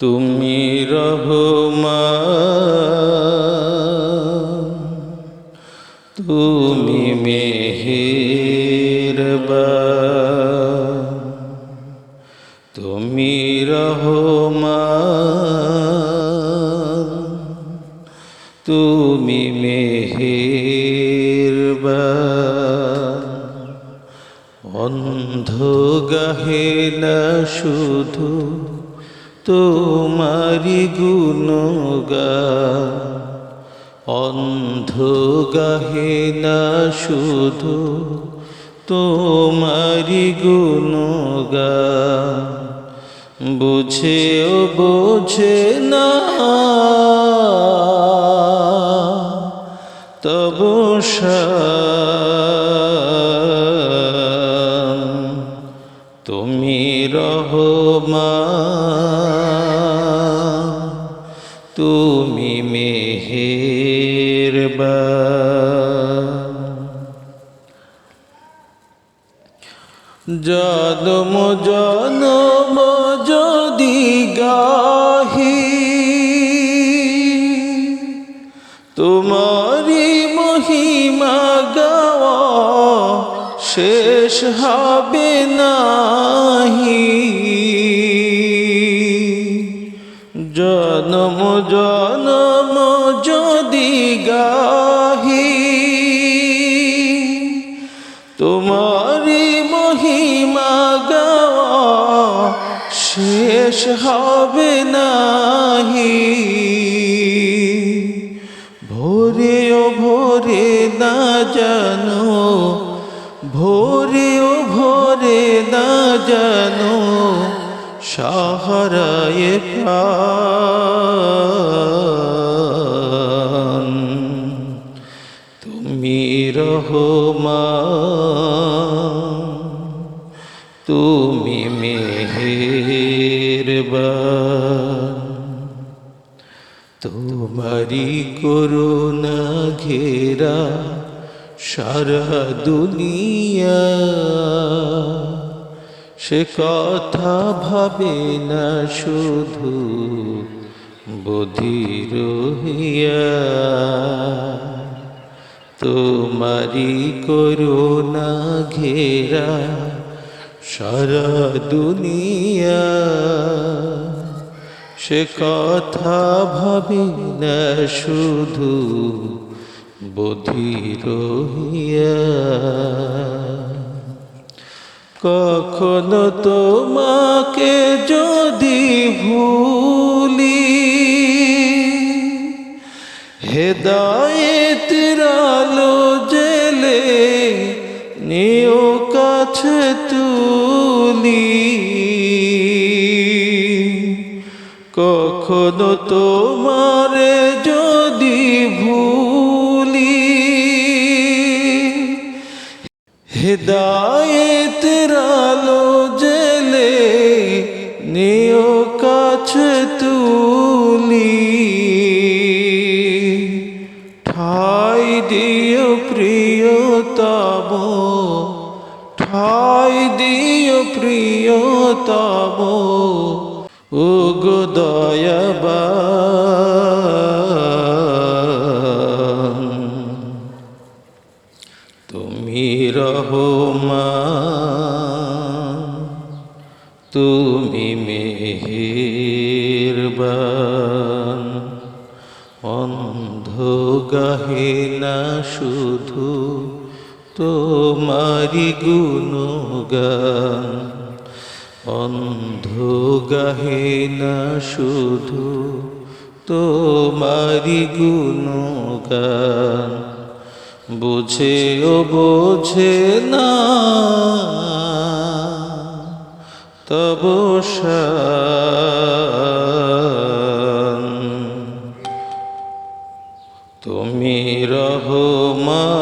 তুমি রহমান তুমি মেহেরবান। তুমি রহমান তুমি মেহেরবান। অন্ধ গাহে না শুধু তোমারি গুণগান। অন্ধ গাহে না শুধু তোমারি গুণগান। বুঝেও বোঝে না। তবু তুমি রহমা তুমি মেহেরবা। জনম জনম যদি গাহি শেষ হবে নাহি। জনম জনম যদি গাহি তোমারি মহিমা গাওয়া শেষ হবে নাহি। ভোরে ও ভোরে না জানো ভোরে ও ভোরে না জানো সাহারায় প্রাণ। তুমি রহমান তুমি মেহেরবান। তোমারি করুণা ঘেরা সারা দুনিয়া। সে কথা ভাবে না শুধু বধির হইয়া তোমারি করুণা ঘেরা সারা দুনিয়া। সে কথা ভাবি না শুধু বধির কখনো তোমাকে যদি ভুলি হেদায়েত আলো জেলে নিও কাছে তুলি। কখনো তোমারে হেদায়েত আলো জেলে নিও কাছে তুলি। ঠাই দিও প্রিয়তম, ঠাই দিও প্রিয়তম ও গো দয়াবান। তুমি মেহেরবান। অন্ধ গাহে না শুধু তোমারি গুণগান। অন্ধ গাহে না শুধু তোমারি গুণগান। বুঝেও বোঝে না তবু তুমি রহমান।